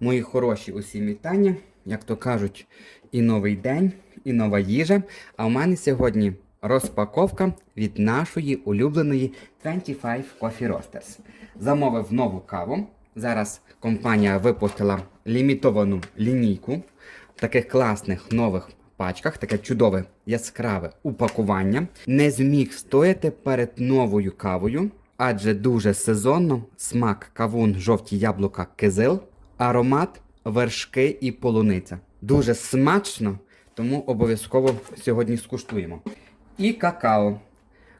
Мої хороші усім вітання. Як то кажуть, і новий день, і нова їжа. А у мене сьогодні розпаковка від нашої улюбленої 25 Coffee Roasters. Замовив нову каву. Зараз компанія випустила лімітовану лінійку в таких класних нових пачках, таке чудове яскраве упакування. Не зміг стояти перед новою кавою, адже дуже сезонно смак кавун, жовті яблука, кизил, аромат, вершки і полуниця. Дуже смачно, тому обов'язково сьогодні скуштуємо. І какао.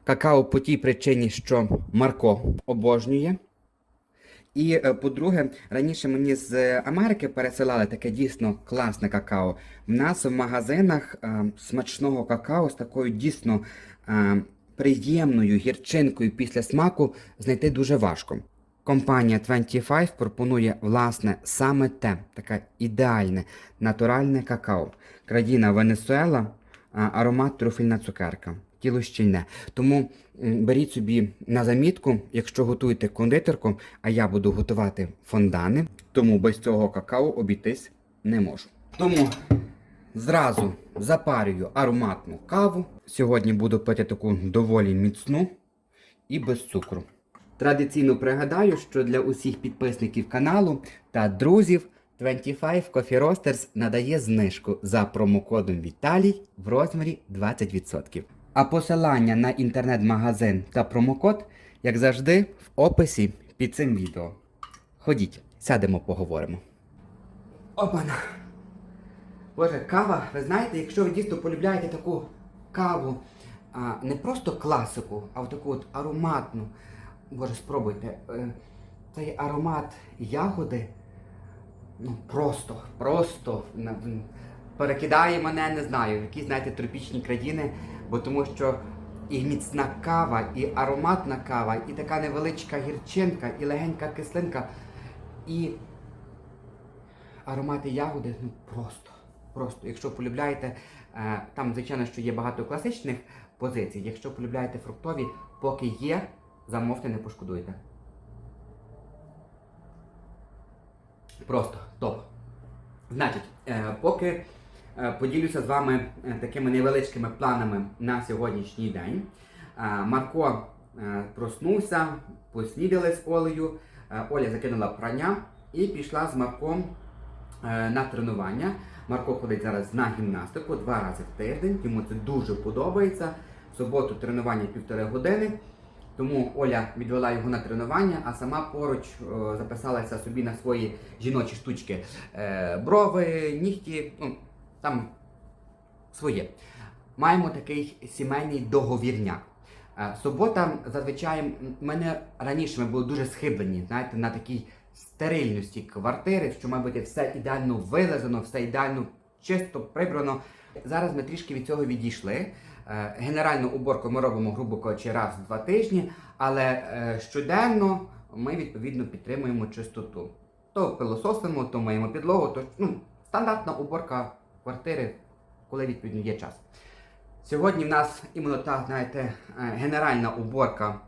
Какао по тій причині, що Марко обожнює. І е, по-друге, раніше мені з Америки пересилали таке дійсно класне какао. В нас в магазинах е, смачного какао з такою дійсно е, приємною гірчинкою після смаку знайти дуже важко. Компанія 25 пропонує власне саме те, таке ідеальне натуральне какао. Країна Венесуела, аромат труфельна цукерка. Тіло щільне. Тому беріть собі на замітку, якщо готуєте кондитерку, а я буду готувати фондани, тому без цього какао обійтись не можу. Тому зразу запарюю ароматну каву. Сьогодні буду пити таку доволі міцну і без цукру. Традиційно пригадаю, що для усіх підписників каналу та друзів 25 Coffee Roasters надає знижку за промокодом Віталій в розмірі 20%. А посилання на інтернет-магазин та промокод, як завжди, в описі під цим відео. Ходіть, сядемо, поговоримо. Опана! Боже, кава, ви знаєте, якщо ви дійсно полюбляєте таку каву, а, не просто класику, а в таку от ароматну. Боже, спробуйте. е, Цей аромат ягоди, ну просто, просто перекидає мене, не знаю, в якісь, знаєте, тропічні країни, бо тому що і міцна кава, і ароматна кава, і така невеличка гірчинка, і легенька кислинка, і аромати ягоди, ну просто, просто. Якщо полюбляєте, е, там, звичайно, що є багато класичних позицій. Якщо полюбляєте фруктові, поки є, замовте, не пошкодуєте. Просто топ. Значить, е, поки е, поділюся з вами е, такими невеличкими планами на сьогоднішній день. Марко проснувся, поснідали з Олею, Оля закинула прання і пішла з Марком на тренування. Марко ходить зараз на гімнастику два рази в тиждень, йому це дуже подобається. В суботу тренування півтори години. Тому Оля відвела його на тренування, а сама поруч о, записалася собі на свої жіночі штучки. Е, брови, нігті, ну там своє. Маємо такий сімейний договірняк. Е, субота зазвичай мене раніше ми були дуже схиблені, знаєте, на такій стерильності квартири, що має бути все ідеально вилазено, все ідеально чисто прибрано. Зараз ми трішки від цього відійшли. Е, Генеральну уборку ми робимо, грубо кажучи, раз в два тижні, але е, щоденно ми відповідно підтримуємо чистоту. То пилососимо, то миємо підлогу, то ну, стандартна уборка квартири, коли відповідно є час. Сьогодні в нас іменно та, знаєте, е, генеральна уборка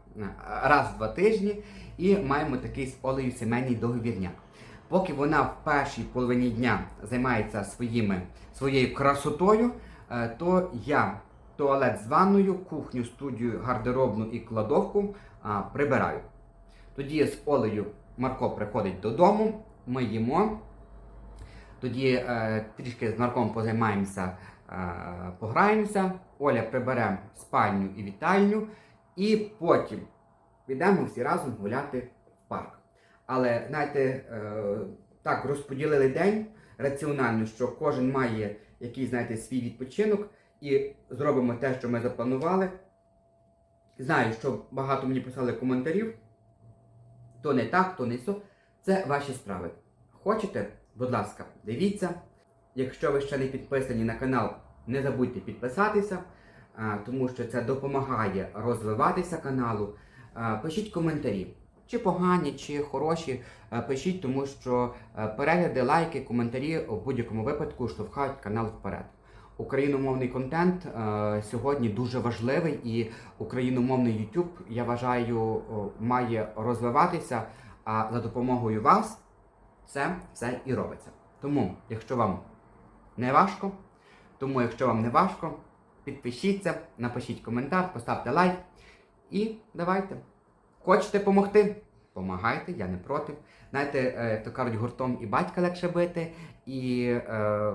раз в два тижні, і маємо такий з Олею сімейний договірняк. Поки вона в першій половині дня займається своїми, своєю красотою, то я туалет з ванною, кухню, студію, гардеробну і кладовку а, прибираю. Тоді з Олею Марко приходить додому, ми їмо. Тоді е, трішки з Марком позаймаємося, е, пограємося. Оля прибере спальню і вітальню, і потім підемо всі разом гуляти в парк. Але знаєте, е, так розподілили день раціонально, що кожен має якийсь, знаєте, свій відпочинок і зробимо те, що ми запланували. Знаю, що багато мені писали коментарів. То не так, то не so. Це ваші справи. Хочете, будь ласка, дивіться. Якщо ви ще не підписані на канал, не забудьте підписатися, тому що це допомагає розвиватися каналу. Пишіть коментарі, чи погані, чи хороші. Пишіть, тому що перегляди, лайки, коментарі в будь-якому випадку штовхають канал вперед. Україномовний контент е, сьогодні дуже важливий, і україномовний YouTube, я вважаю, має розвиватися. А за допомогою вас це все і робиться. Тому, якщо вам не важко, тому якщо вам не важко, підпишіться, напишіть коментар, поставте лайк і давайте. Хочете допомогти? Помагайте, я не проти. Знаєте, е, як то кажуть, гуртом і батька легше бити. І, е,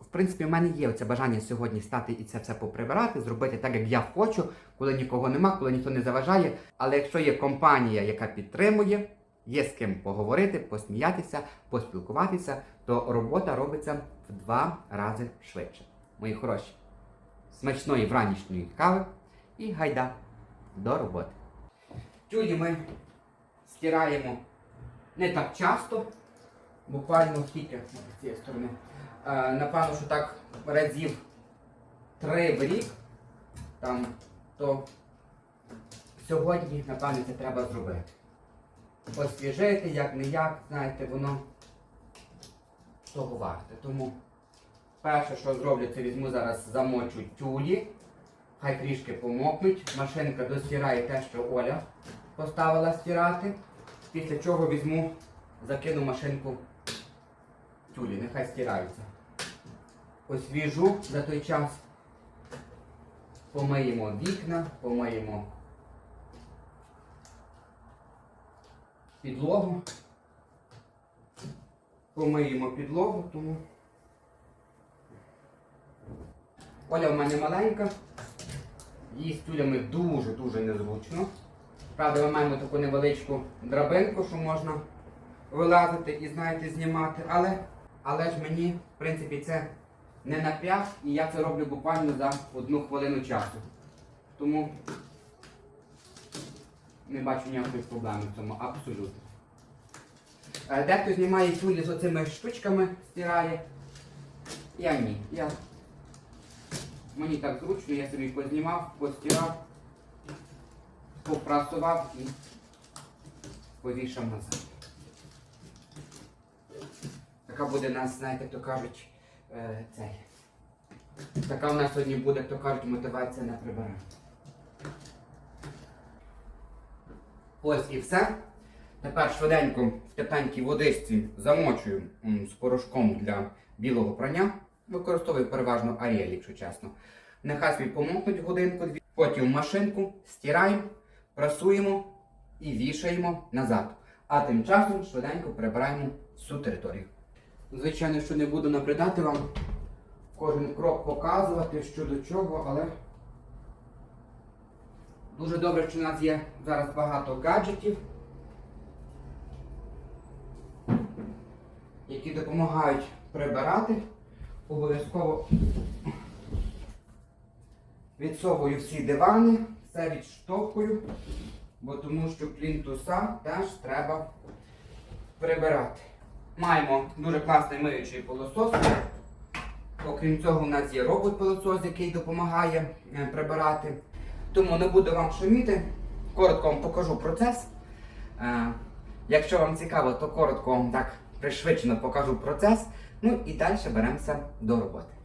в принципі, в мене є оце бажання сьогодні стати і це все поприбирати, зробити так, як я хочу, коли нікого нема, коли ніхто не заважає. Але якщо є компанія, яка підтримує, є з ким поговорити, посміятися, поспілкуватися, то робота робиться в два рази швидше. Мої хороші, смачної вранішньої кави і гайда до роботи. Тюлі ми стираємо не так часто, буквально скільки з цієї сторони. Е, напевно, що так разів три в рік. Там, то сьогодні, напевно, це треба зробити. Освіжити, як не як, знаєте, воно того варте. Тому перше, що зроблю, це візьму зараз замочу тюлі. Хай трішки помокнуть. Машинка достирає те, що Оля поставила стирати. Після чого візьму, закину машинку тюлі, нехай стираються. Освіжу за той час. Помиємо вікна, помиємо підлогу. Помиємо підлогу, тому. Оля в мене маленька. Їй з тюлями дуже-дуже незручно. Правда, ми маємо таку невеличку драбинку, що можна вилазити і, знаєте, знімати. Але, але ж мені, в принципі, це не напряг, і я це роблю буквально за одну хвилину часу. Тому не бачу ніякої проблеми в цьому абсолютно. Е, Дехто знімає тюлі з оцими штучками, стирає. Я ні. Я... Мені так зручно, я собі познімав, постирав, попрасував і повішав назад. Така буде нас, знаєте, то кажуть, е, цей. Така у нас сьогодні буде, як то кажуть, мотивація на прибирання. Ось і все. Тепер швиденько в тепленькій водичці замочую з порошком для білого прання. Використовую переважно Ariel, якщо чесно. Нехай собі помокнуть годинку-дві. Потім в машинку стираємо, прасуємо і вішаємо назад. А тим часом швиденько прибираємо всю територію. Звичайно, що не буду набридати вам кожен крок показувати, що до чого, але дуже добре, що в нас є зараз багато гаджетів, які допомагають прибирати. Обов'язково відсовую всі дивани, все відштовхую, бо тому що плінтуса теж треба прибирати. Маємо дуже класний миючий пилосос. Окрім цього, у нас є робот-пилосос, який допомагає е, прибирати. Тому не буду вам шуміти. Коротко вам покажу процес. Е, Якщо вам цікаво, то коротко вам так пришвидшено покажу процес. Ну і далі беремося до роботи.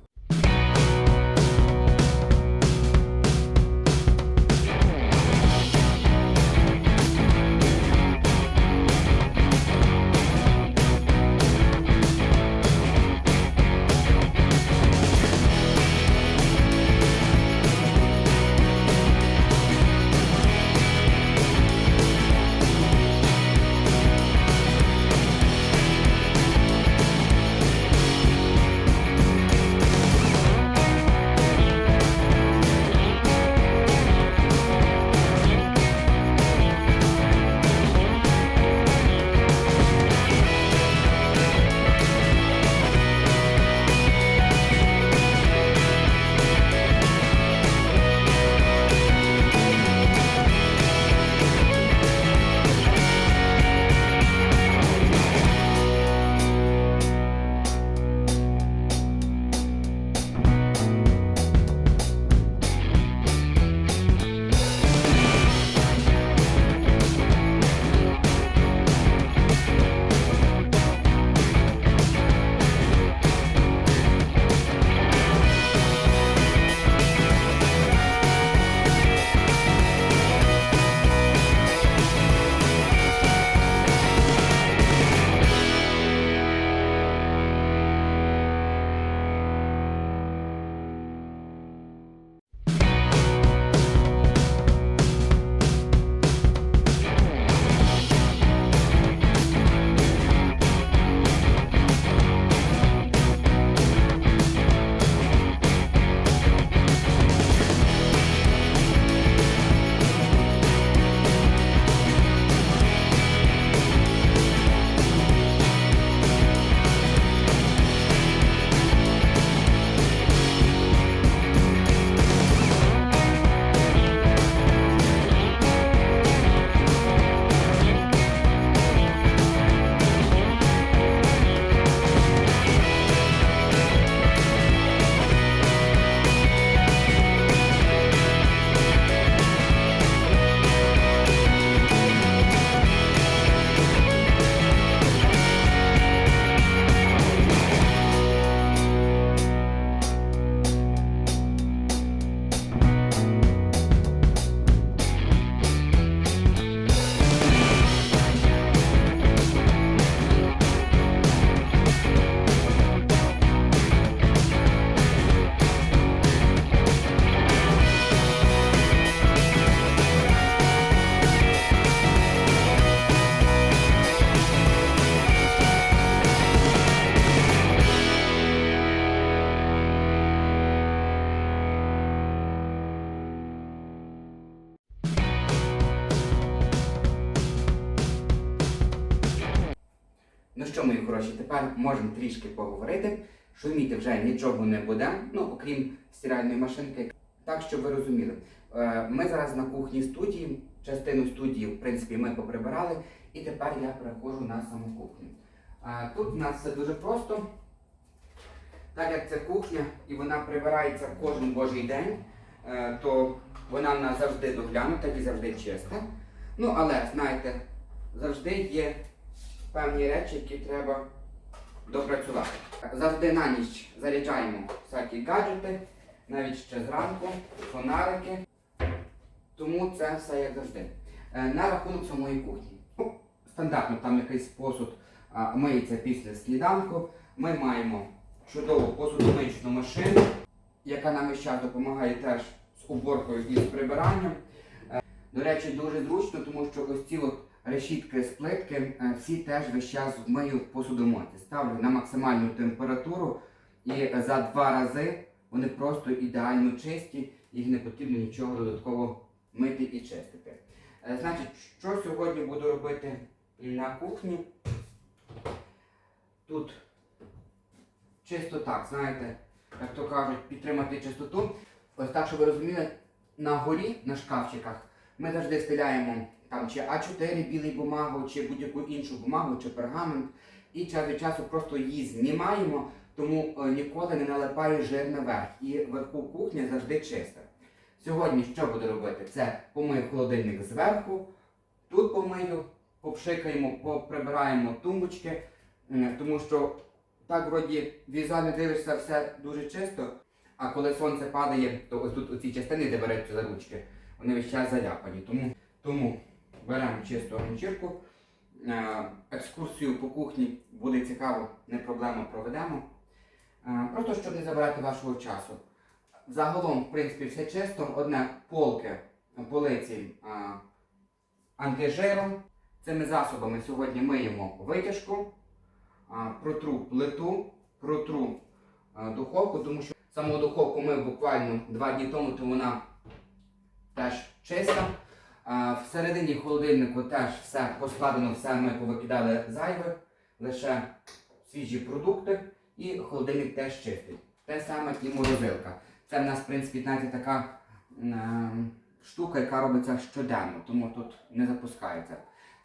Трішки поговорити. Шуміти вже нічого не буде, ну окрім стиральної машинки. Так, щоб ви розуміли. Е, Ми зараз на кухні студії, частину студії, в принципі, ми поприбирали, і тепер я переходжу на саму кухню. Е, Тут у нас все дуже просто. Так як це кухня і вона прибирається кожен божий день, е, то вона в нас завжди доглянута і завжди чиста. Ну, але, знаєте, завжди є певні речі, які треба допрацювати. Завжди на ніч заряджаємо всякі гаджети, навіть ще зранку, фонарики. Тому це все як завжди. Е, На рахунок самої кухні. Ну, стандартно там якийсь посуд а, миється після сніданку. Ми маємо чудову посудомиючну машину, яка нам весь час допомагає теж з уборкою і з прибиранням. Е, До речі, дуже зручно, тому що ось ці от решітки з плитки е, всі теж весь час вмию в посудомойці. Ставлю на максимальну температуру і за два рази вони просто ідеально чисті, їх не потрібно нічого додатково мити і чистити. Е, Значить, що сьогодні буду робити на кухні? Тут чисто так, знаєте, як то кажуть, підтримати чистоту. Ось так, щоб ви розуміли, на горі, на шкафчиках, ми завжди стиляємо там чи А4 білий бумагу, чи будь-яку іншу бумагу, чи пергамент. І час від часу просто її знімаємо, тому е, ніколи не налипає жир наверх. І вверху кухня завжди чиста. Сьогодні що буду робити? Це помию холодильник зверху, тут помию, попшикаємо, поприбираємо тумбочки, тому що так вроді візуально дивишся все дуже чисто, а коли сонце падає, то ось тут оці частини, де беруться за ручки, вони весь час заляпані. Тому, тому беремо чисту ганчірку. Е, Екскурсію по кухні буде цікаво, не проблема проведемо. Е, Просто щоб не забирати вашого часу. Загалом, в принципі, все чисто. Одне полки, полиці а, антижиром. Цими засобами сьогодні миємо витяжку, протру плиту, протру духовку, тому що саму духовку ми буквально два дні тому, то вона теж чиста. Всередині холодильнику теж все поскладено, все ми повикидали зайве, лише свіжі продукти і холодильник теж чистий. Те саме і морозилка. Це в нас, в принципі, знаєте, така ем, штука, яка робиться щоденно, тому тут не запускається.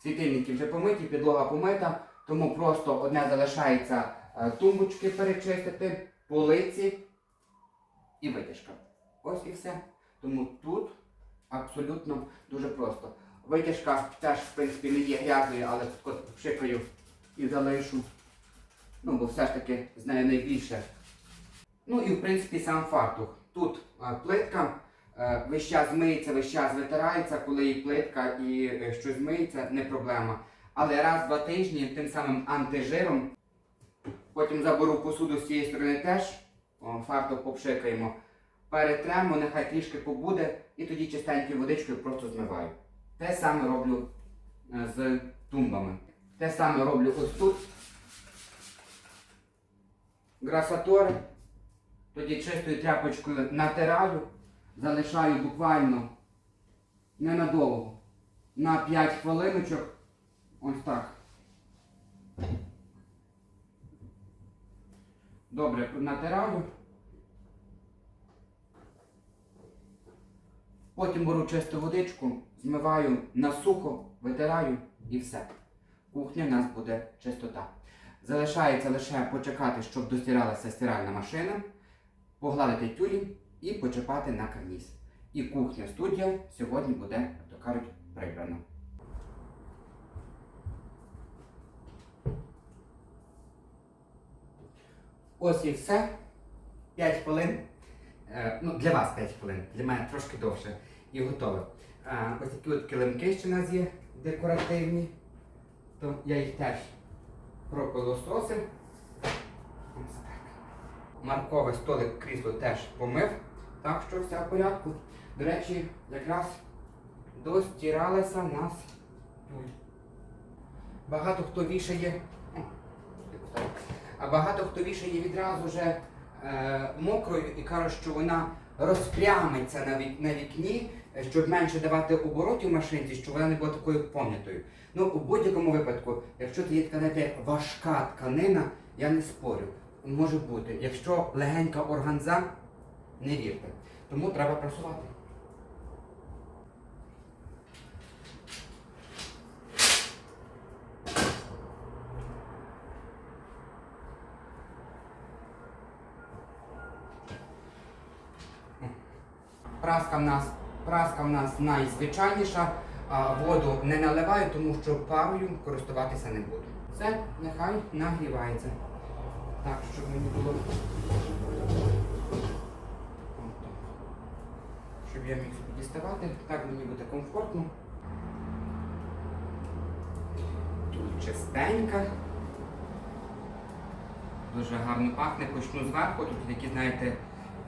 Світильники вже помиті, підлога помита, тому просто одне залишається е, тумбочки перечистити, полиці і витяжка. Ось і все. Тому тут абсолютно дуже просто. Витяжка теж, в принципі, не є грязною, але пшикаю і залишу. Ну, бо все ж таки з нею найбільше Ну і в принципі сам фартух. Тут а, плитка е, весь час миється, весь час витирається, коли і плитка і е, щось миється, не проблема. Але раз-два тижні тим самим антижиром. Потім заберу посуду з цієї сторони теж. О, фартух попшикаємо. Перетремо, нехай трішки побуде, і тоді чистенькою водичкою просто змиваю. Те саме роблю е, з тумбами. Те саме роблю ось тут. Грасатори. Тоді чистою тряпочкою натираю, залишаю буквально ненадовго. На 5 хвилиночок. Ось так. Добре, натираю. Потім беру чисту водичку, змиваю на сухо, витираю і все. Кухня в нас буде чистота. Залишається лише почекати, щоб достиралася стиральна машина погладити тюлі і почепати на карніз. І кухня студія сьогодні буде, то кажуть, прибрана. Ось і все. 5 хвилин. Е, ну, для вас 5 хвилин, для мене трошки довше. І готове. Е, ось такі от килимки ще у нас є декоративні. То я їх теж пропилососив. Марковий столик крісло теж помив, так що все в порядку. До речі, якраз достиралася в нас тюль. Багато хто вішає. А багато хто вішає відразу вже е, мокрою і каже, що вона розпрямиться на, вік, на вікні, щоб менше давати оборотів машинці, щоб вона не була такою пом'ятою. Ну, у будь-якому випадку, якщо це є така знаєте, важка тканина, я не спорю. Може бути. Якщо легенька органза, не вірте. Тому треба прасувати. Праска в нас, праска в нас найзвичайніша, воду не наливаю, тому що парою користуватися не буду. Все, нехай нагрівається. Так, щоб мені було. Щоб я міг собі діставати, так мені буде комфортно. Тут чистенька. Дуже гарно пахне, почну зверху. Тут такі, знаєте,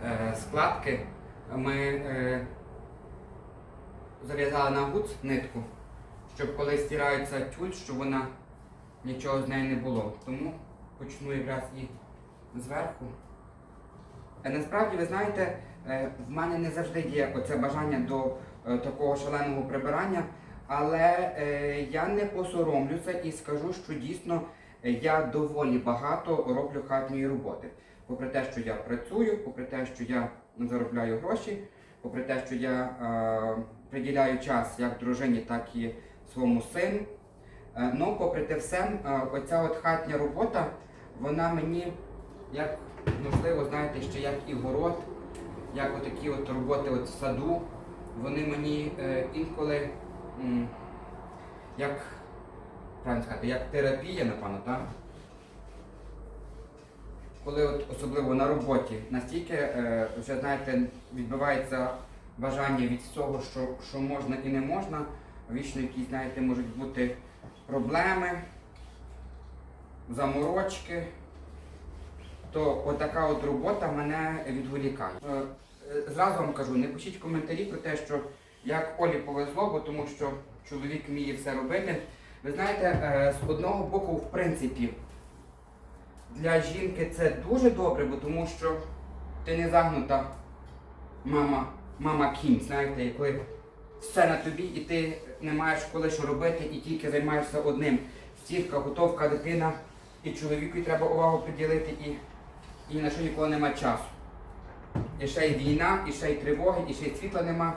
е, складки. Ми е, зав'язали на гуц нитку, щоб коли стирається тюль, щоб вона нічого з нею не було. Тому почну якраз і зверху. Е, Насправді, ви знаєте, е, в мене не завжди є оце бажання до е, такого шаленого прибирання, але я не посоромлюся і скажу, що дійсно я доволі багато роблю хатньої роботи. Попри те, що я працюю, попри те, що я заробляю гроші, попри те, що я е, приділяю час як дружині, так і своєму сину. Е, ну, попри те все, е, оця от хатня робота, вона мені, як можливо, знаєте, ще як і город, як отакі от роботи от в саду, вони мені е, інколи м, як, правильно сказати, як терапія, напевно, так? Коли от особливо на роботі настільки е, вже знаєте, відбувається бажання від всього, що, що можна і не можна, вічно якісь, знаєте, можуть бути проблеми, заморочки, то отака от робота мене відволікає. Е, е, Зразу вам кажу, не пишіть коментарі про те, що як Олі повезло, бо тому що чоловік вміє все робити. Ви знаєте, е, з одного боку, в принципі, для жінки це дуже добре, бо тому що ти не загнута мама, мама кінь, знаєте, коли все на тобі і ти не маєш коли що робити і тільки займаєшся одним. Стірка, готовка, дитина, і чоловіку і треба увагу приділити, і, і на що ніколи немає часу. І ще й війна, і ще й тривоги, і ще й світла нема,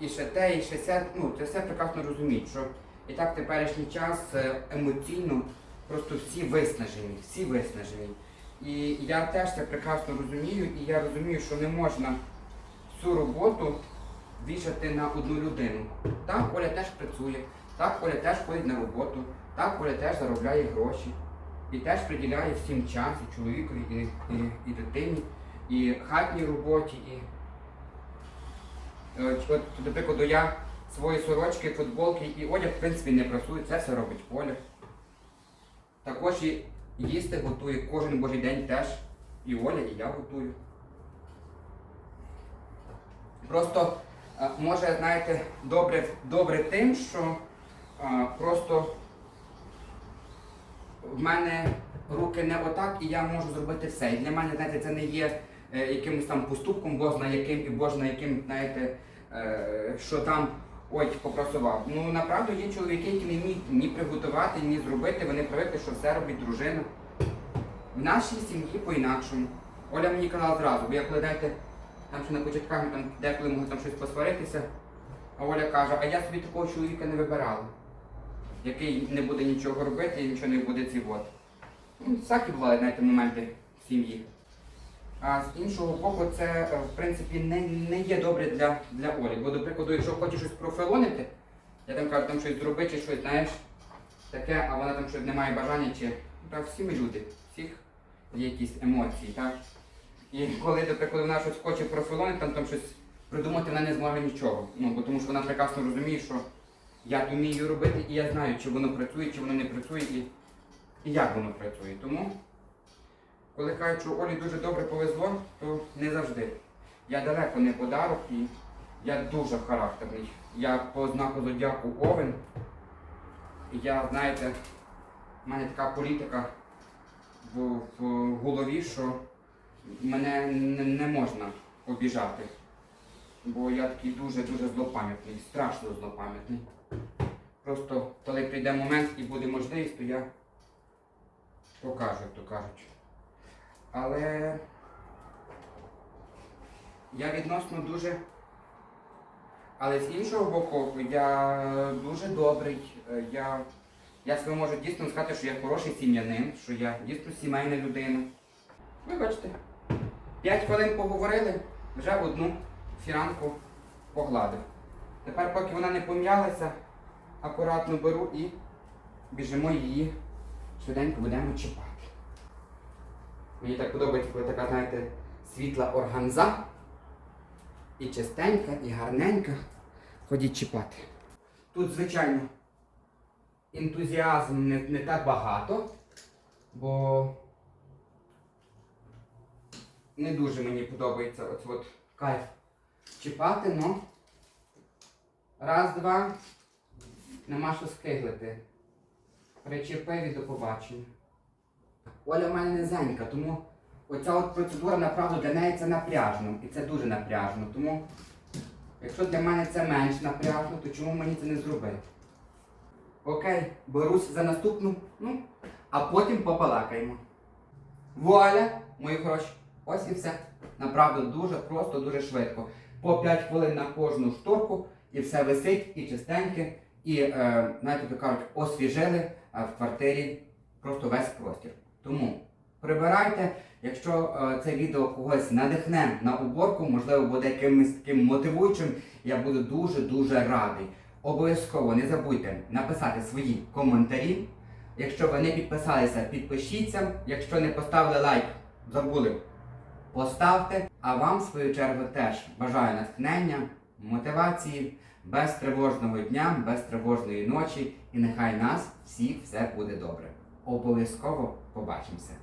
і ще те, і ще це. Ну, це все прекрасно розуміють, що і так теперішній час е, емоційно просто всі виснажені, всі виснажені. І я теж це прекрасно розумію, і я розумію, що не можна всю роботу вішати на одну людину. Так, Оля теж працює, так, Оля теж ходить на роботу, так, Оля теж заробляє гроші. І теж приділяє всім час, і чоловікові, і, і, і дитині, і хатній роботі, і Е, От, до прикладу, я свої сорочки, футболки і одяг, в принципі, не прасую, це все робить Оля. Також їсти готує кожен божий день теж. І Оля, і я готую. Просто е, може, знаєте, добре, добре тим, що е, просто в мене руки не отак, і я можу зробити все. І для мене, знаєте, це не є е, якимось там поступком, бозна яким і божна яким, знаєте, що там ой, попрасував. Ну, направду є чоловіки, які не вміють ні приготувати, ні зробити, вони привикли, що все робить дружина. В нашій сім'ї по-інакшому. Оля мені казала зразу, бо я коли знаєте, там ще на початках там деколи могли там щось посваритися, а Оля каже, а я собі такого чоловіка не вибирала, який не буде нічого робити і нічого не буде цівати. Ну, всякі бували, знаєте, моменти в сім'ї. А з іншого боку, це е, в принципі не, не є добре для, для Олі. Бо, до прикладу, якщо хочеш щось профілонити, я там кажу, там щось зробити, чи щось, знаєш, таке, а вона там щось не має бажання, чи та всі ми люди, всіх є якісь емоції, так? І коли, до прикладу, вона щось хоче профілонити, там, там щось придумати вона не зможе нічого. Ну, тому що вона прекрасно розуміє, що я вмію робити, і я знаю, чи воно працює, чи воно не працює, і, і як воно працює. Тому коли кажуть, що Олі дуже добре повезло, то не завжди. Я далеко не подарок і я дуже характерний. Я по знаку зодіаку Овен. І я, знаєте, в мене така політика в, в голові, що мене не, не можна обіжати. Бо я такий дуже-дуже злопам'ятний, страшно злопам'ятний. Просто коли прийде момент і буде можливість, то я покажу, як то кажуть. Але я відносно дуже. Але з іншого боку, я дуже добрий. Е, Я, я себе можу дійсно сказати, що я хороший сім'янин, що я дійсно сімейна людина. Ви бачите, 5 хвилин поговорили, вже одну фіранку погладив. Тепер, поки вона не пом'ялася, акуратно беру і біжимо її швиденько будемо чіпати. Мені так подобається, коли така, знаєте, світла органза. І чистенька, і гарненька. Ходіть чіпати. Тут, звичайно, ентузіазм не, не так багато, бо не дуже мені подобається оце от кайф чіпати, ну раз, два, нема що скиглити. Причепив і до побачення. Оля в мене низенька, тому оця от процедура, направду, для неї це напряжно. І це дуже напряжно. Тому, якщо для мене це менш напряжно, то чому мені це не зробити? Окей, берусь за наступну, ну, а потім побалакаємо. Вуаля, мої хороші, ось і все. Направду дуже просто, дуже швидко. По 5 хвилин на кожну шторку, і все висить, і чистеньке, і, е, знаєте, то кажуть, освіжили в квартирі просто весь простір. Тому прибирайте, якщо е, це відео когось надихне на уборку, можливо, буде якимось таким мотивуючим, я буду дуже-дуже радий. Обов'язково не забудьте написати свої коментарі. Якщо ви не підписалися, підпишіться. Якщо не поставили лайк, забули, поставте. А вам, в свою чергу, теж бажаю натхнення, мотивації, без тривожного дня, без тривожної ночі. І нехай нас всіх все буде добре. Обов'язково Baba kimse.